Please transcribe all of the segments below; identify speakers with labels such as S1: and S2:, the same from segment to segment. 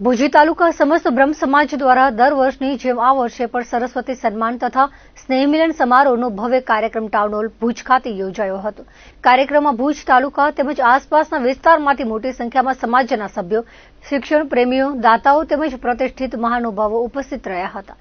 S1: ભુજી તાલુકા સમસ્ત બ્રહ્મ સમાજ દ્વારા દર વર્ષની જેમ આ વર્ષે પણ સરસ્વતી સન્માન તથા સ્નેહમિલન સમારોહનો ભવ્ય કાર્યક્રમ ટાઉન ભુજ ખાતે યોજાયો હતો. કાર્યક્રમમાં ભુજ તાલુકા તેમજ આસપાસના વિસ્તારમાંથી મોટી સંખ્યામાં સમાજના સભ્યો, શિક્ષણ પ્રેમીઓ, દાતાઓ તેમજ પ્રતિષ્ઠિત મહાનુભાવો ઉપસ્થિત રહ્યા હતા.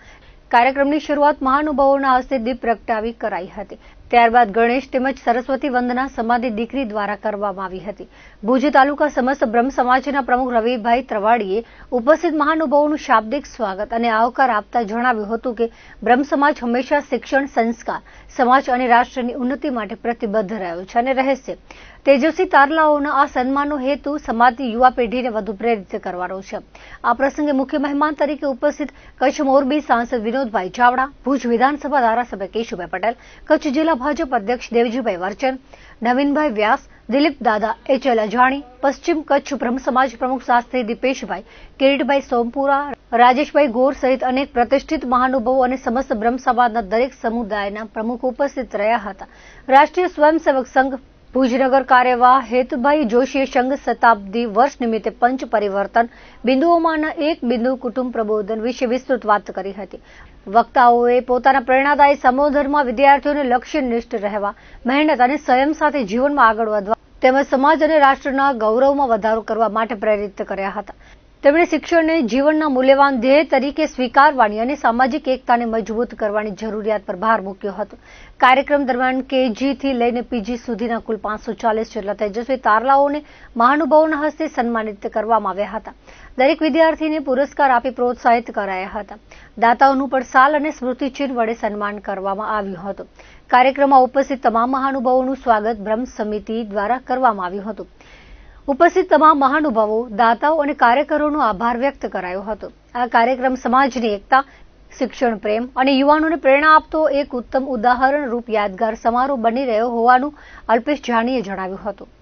S1: કાર્યક્રમની શરૂઆત મહાનુભાવોના હસ્તે દીપ પ્રગટાવી કરાઈ હતી. ત્યારબાદ ગણેશ તેમજ સરસ્વતી વંદના સમાધિ દીકરી દ્વારા કરવામાં આવી હતી. ભુજ તાલુકા સમસ્ત બ્રહ્મ સમાજના પ્રમુખ રવિભાઈ ત્રવાડીએ ઉપસ્થિત મહાનુભાવોનું શાબ્દિક સ્વાગત અને આવકાર આપતા જણાવ્યું હતું કે બ્રહ્મ સમાજ હંમેશા શિક્ષણ, સંસ્કાર, સમાજ અને રાષ્ટ્રની ઉન્નતિ માટે પ્રતિબદ્ધ રહ્યો છે અને રહેશે. તેજસ્વી તારલાઓના આ સન્માનનો હેતુ સમાજની યુવા પેઢીને વધુ પ્રેરિત કરવાનો છે. આ પ્રસંગે મુખ્ય મહેમાન તરીકે ઉપસ્થિત કચ્છ મોરબી સાંસદ વિનોદભાઈ ચાવડા, ભુજ વિધાનસભા ધારાસભ્ય કેશુભાઈ પટેલ, કચ્છ જિલ્લા ભાજપ અધ્યક્ષ દેવજીભાઈ વર્ચન, નવીનભાઈ વ્યાસ, દિલીપ દાદા એચએલ અજાણી, પશ્ચિમ કચ્છ બ્રહ્મ સમાજ પ્રમુખ શાસ્ત્રી દીપેશભાઈ, કિરીટભાઈ સોમપુરા, રાજેશભાઈ ગોર સહિત અનેક પ્રતિષ્ઠિત મહાનુભાવો અને સમસ્ત બ્રહ્મ સમાજના દરેક સમુદાયના પ્રમુખ ઉપસ્થિત રહ્યા હતા. રાષ્ટ્રીય સ્વયંસેવક સંઘ ભુજનગર કાર્યવાહ હેતુભાઈ જોશીએ સંઘ શતાબ્દી વર્ષ નિમિત્તે પંચ પરિવર્તન બિંદુઓમાંના એક બિંદુ કુટુંબ પ્રબોધન વિશે વિસ્તૃત વાત કરી હતી. વક્તાઓએ પોતાના પ્રેરણાદાયી સંબોધનમાં વિદ્યાર્થીઓને લક્ષ્યનિષ્ઠ રહેવા, મહેનત અને સંયમ સાથે જીવનમાં આગળ વધવા તેમજ સમાજ અને રાષ્ટ્રના ગૌરવમાં વધારો કરવા માટે પ્રેરિત કર્યા હતા. તેમણે શિક્ષણને જીવનના મૂલ્યવાન ધ્યેય તરીકે સ્વીકારવાની અને સામાજિક એકતાને મજબૂત કરવાની જરૂરિયાત પર ભાર મૂક્યો હતો. કાર્યક્રમ દરમિયાન કેજીથી લઈને પીજી સુધીના કુલ પાંચસો ચાલીસ જેટલા તેજસ્વી તારલાઓને મહાનુભાવોના હસ્તે સન્માનિત કરવામાં આવ્યા હતા. દરેક વિદ્યાર્થીને પુરસ્કાર આપી પ્રોત્સાહિત કરાયા હતા. દાતાઓનું પણ સાલ અને સ્મૃતિચિહ્ન વડે સન્માન કરવામાં આવ્યું હતું. કાર્યક્રમમાં ઉપસ્થિત તમામ મહાનુભાવોનું સ્વાગત બ્રહ્મ સમિતિ દ્વારા કરવામાં આવ્યું હતું. ઉપસ્થિત તમામ મહાનુભાવો દાતાઓ અને કાર્યકરોનો આભાર વ્યક્ત કરાયો હતો. આ કાર્યક્રમ સમાજની એકતા, શિક્ષણ, પ્રેમ અને યુવાનોને પ્રેરણા આપતો એક ઉત્તમ ઉદાહરણ રૂપ યાદગાર સમારોહ બની રહ્યો હોવાનું અલ્પેશ જાનીએ જણાવ્યું હતું.